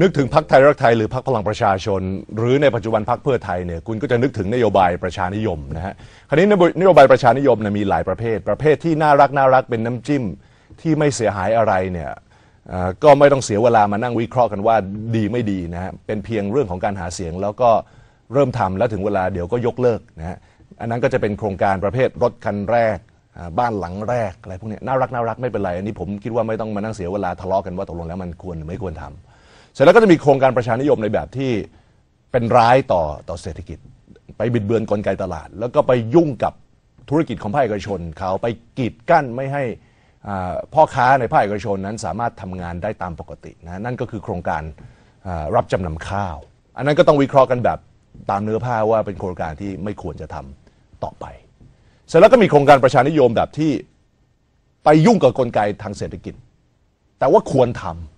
นึกถึงพรรคไทยรักไทยหรือพรรคพลังประชาชน หรือในปัจจุบันพรรคเพื่อไทยเนี่ยคุณก็จะนึกถึงนโยบายประชานิยมนะฮะคราวนี้นโยบายประชานิยมเนี่ยมีหลายประเภท ประเภทที่น่ารักน่ารักเป็นน้ำจิ้มที่ไม่เสียหายอะไรเนี่ยก็ไม่ต้องเสียเวลามานั่งวิเคราะห์กันว่าดีไม่ดีนะฮะเป็นเพียงเรื่องของการหาเสียง แล้วก็เริ่มทำแล้วถึงเวลาเดี๋ยวก็ยกเลิกนะฮะอันนั้นก็จะเป็นโครงการประเภทรถคันแรกบ้านหลังแรกอะไรพวกนี้น่ารักน่ารักไม่เป็นไรอันนี้ผมคิดว่าไม่ต้องมานั่งเสียเวลาทะเลาะกันว่าตกลงแล้วมันควรหรือไม่ควรทำ เสร็จแล้วก็จะมีโครงการประชานิยมในแบบที่เป็นร้ายต่อต่อเศรษฐกิจ ไปบิดเบือนกลไกตลาด แล้วก็ไปยุ่งกับธุรกิจของภาคเอกชน เขาไปกีดกั้นไม่ให้พ่อค้าในภาคเอกชนนั้นสามารถทำงานได้ตามปกตินะนั่นก็คือโครงการรับจำนำข้าว อันนั้นก็ต้องวิเคราะห์กันแบบตามเนื้อผ้าว่าเป็นโครงการที่ไม่ควรจะทำต่อไป เสร็จแล้วก็มีโครงการประชานิยมแบบที่ไปยุ่งกับกลไกทางเศรษฐกิจ แต่ว่าควรทำ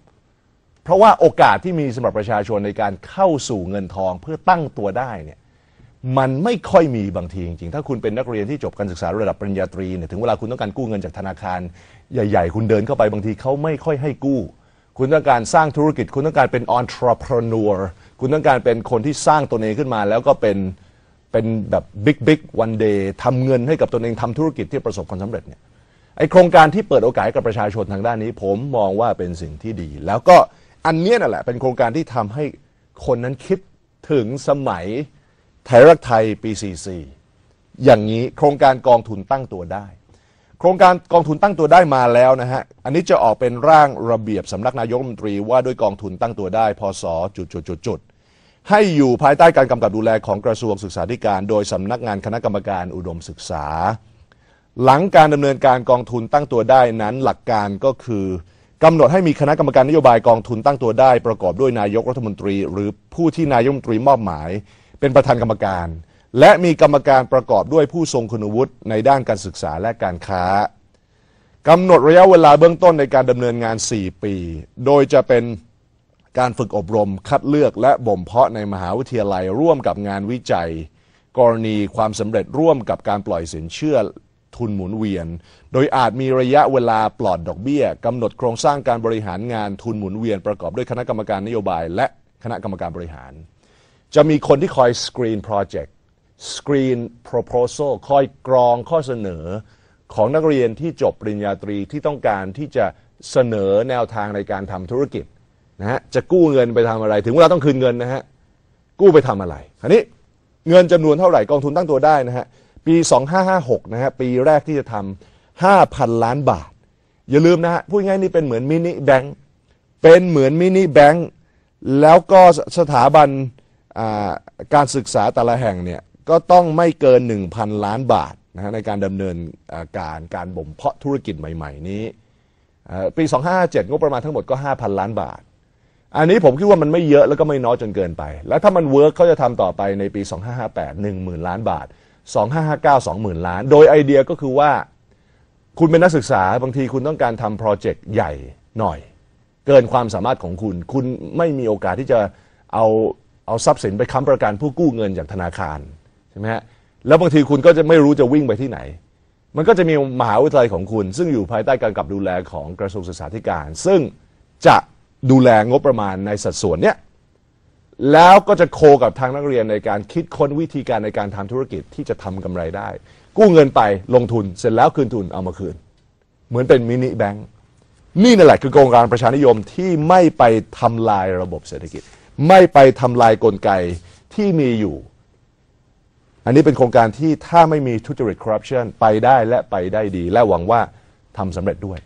เพราะว่าโอกาสที่มีสำหรับประชาชนในการเข้าสู่เงินทองเพื่อตั้งตัวได้เนี่ยมันไม่ค่อยมีบางทีจริงๆ ถ้าคุณเป็นนักเรียนที่จบการศึกษาระดับปริญญาตรีเนี่ยถึงเวลาคุณต้องการกู้เงินจากธนาคาร ใหญ่ ๆ คุณเดินเข้าไปบางทีเขาไม่ค่อยให้กู้ คุณต้องการสร้างธุรกิจ คุณต้องการเป็น entrepreneur คุณต้องการเป็นคนที่สร้างตัวเองขึ้นมา แล้วก็เป็นเป็นแบบบิ๊กบิ๊กวันเดย์ทำเงินให้กับตัวเองทำธุรกิจที่ประสบความสำเร็จเนี่ยไอโครงการที่เปิดโอกาสให้กับประชาชนทางด้านนี้ ผมมองว่าเป็นสิ่งที่ดี แล้วก็ อันเนี้ยนั่นแหละ เป็นโครงการที่ทำให้คนนั้นคิดถึงสมัยไทยรักไทยปี 44 อย่างนี้โครงการกองทุนตั้งตัวได้ โครงการกองทุนตั้งตัวได้มาแล้วนะฮะ อันนี้จะออกเป็นร่างระเบียบสำนักนายกรัฐมนตรีว่าด้วยกองทุนตั้งตัวได้ พศจุดจุดจุดจุดๆให้อยู่ภายใต้การกำกับดูแลของกระทรวงศึกษาธิการ โดยสำนักงานคณะกรรมการอุดมศึกษา หลังการดำเนินการกองทุนตั้งตัวได้นั้นหลักการก็คือ กำหนดให้มีคณะกรรมการนโยบายกองทุนตั้งตัวได้ ประกอบด้วยนายกรัฐมนตรี หรือผู้ที่นายกรัฐมนตรีมอบหมาย เป็นประธานกรรมการ และมีกรรมการประกอบด้วยผู้ทรงคุณวุฒิในด้านการศึกษาและการค้ากำหนดระยะเวลาเบื้องต้นในการดำเนินงาน 4 ปี โดยจะเป็นการฝึกอบรม คัดเลือกและบ่มเพาะในมหาวิทยาลัยร่วมกับงานวิจัย กรณีความสำเร็จร่วมกับการปล่อยสินเชื่อ ทุนหมุนเวียน โดยอาจมีระยะเวลาปลอดดอกเบี้ยกำหนดโครงสร้างการบริหารงานทุนหมุนเวียน ประกอบด้วยคณะกรรมการนโยบาย และคณะกรรมการบริหาร จะมีคนที่คอยสกรีนโปรเจกต์สกรีน proposal คอยกรองข้อเสนอของนักเรียนที่จบปริญญาตรีที่ต้องการที่จะเสนอแนวทางในการทำธุรกิจนะฮะจะกู้เงินไปทำอะไร ถึงเวลาต้องคืนเงินนะฮะกู้ไปทำอะไร คราวนี้เงินจำนวนเท่าไหร่กองทุนตั้งตัวได้นะฮะ ปี 2556 นะฮะปีแรกที่จะทำ5,000 ล้านบาท อย่าลืมนะฮะพูดง่ายนี่เป็นเหมือนมินิแบงค์เป็นเหมือนมินิแบงค์แล้วก็สถาบันการศึกษาแต่ละแห่งเนี่ยก็ต้องไม่เกิน 1,000 ล้านบาทนะฮะในการดำเนินการการบ่มเพาะธุรกิจใหม่ ๆ นี้เอ่อปี 2557 งบประมาณทั้งหมดก็ 5,000 ล้านบาท อันนี้ผมคิดว่ามันไม่เยอะแล้วก็ไม่น้อยจนเกินไป แล้วถ้ามันเวิร์กเขาจะทำต่อไปในปี 2558 10,000 ล้านบาท 2559 20,000 ล้าน โดยไอเดียก็คือว่าคุณเป็นนักศึกษาบางทีคุณต้องการทำโปรเจกต์ใหญ่หน่อย เกินความสามารถของคุณ คุณไม่มีโอกาสที่จะเอาเอาทรัพย์สินไปค้ำประกันผู้กู้เงินจากธนาคารใช่ไหมฮะแล้วบางทีคุณก็จะไม่รู้จะวิ่งไปที่ไหน มันก็จะมีมหาวิทยาลัยของคุณ ซึ่งอยู่ภายใต้การกับดูแลของกระทรวงศึกษาธิการ ซึ่งจะดูแลงบประมาณในสัดส่วนเนี้ย แล้วก็จะโคกับทางนักเรียนในการคิดค้นวิธีการในการทำธุรกิจที่จะทำกำไรได้ กู้เงินไปลงทุนเสร็จแล้วคืนทุนเอามาคืน เหมือนเป็นมินิแบงค์นี่นั่นแหละคือโครงการประชานิยมที่ไม่ไปทำลายระบบเศรษฐกิจ ไม่ไปทำลายกลไกที่มีอยู่ อันนี้เป็นโครงการที่ถ้าไม่มีทุจริตคอร์รัปชันไปได้และไปได้ดี และหวังว่าทำสำเร็จด้วย